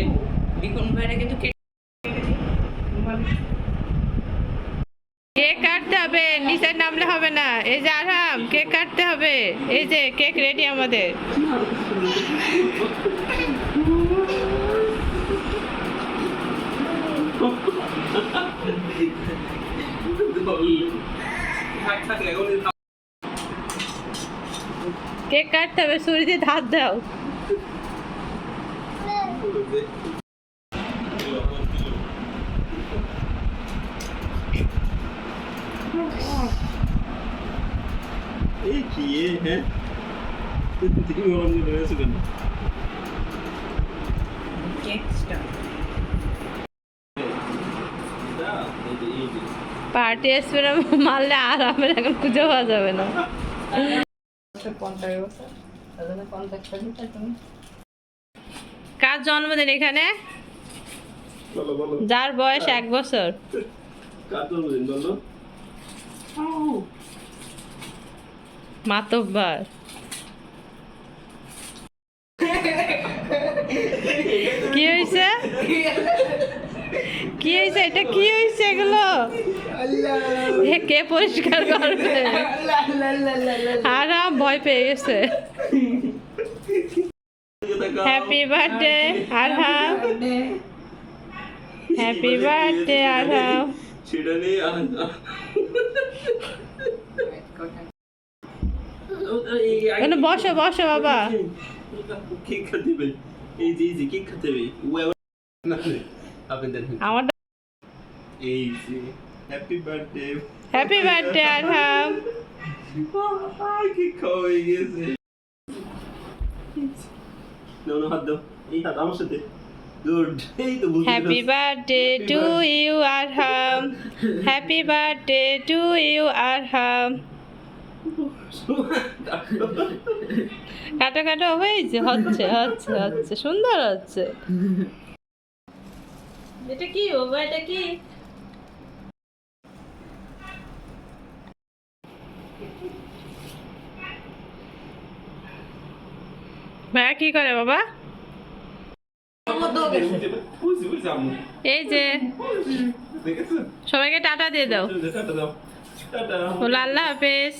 হবে। বিকুন ভাইরা কিন্তু কেক কাটতে হবে? নিচে নামলে হবে না। এই যে কেক কাটতে হবে? এই যে কেক রেডি আমাদের। কেক কাটতে হবে? দাও। তুমি পার্টি স্প্রে মারলে আরামের এখন খুঁজে পাওয়া যাবে না। কার জন্মদিন এখানে? যার বয়স এক বছর। মাতব্বার। কি হয়েছে? কি হয়েছে? এটা কি হয়েছে এগুলো? কে পরিষ্কার করবে? আরাম ভয় পেয়ে গেছে। Happy birthday Arham happy birthday Arham সেটা নিয়ে এখানে বসো বসো বাবা। কেক খেতে হবে। এই যে এই যে কেক খেতে হবে। আমার এই যে happy birthday happy birthday Arham cake খাওয়া হয়ে গেছে। না না হাত দাও এই হাত আমার সাথে গুড এই তো বুঝতে happy birthday to you Arham happy birthday to you Arham কাটো কাটো হয়েছে হচ্ছে হচ্ছে হচ্ছে সুন্দর হচ্ছে। এটা কি বাবা এটা কি? ভাইয়া কি করে বাবা? এই যে সবাইকে টাটা দিয়ে দাও। আল্লাহ হাফেজ।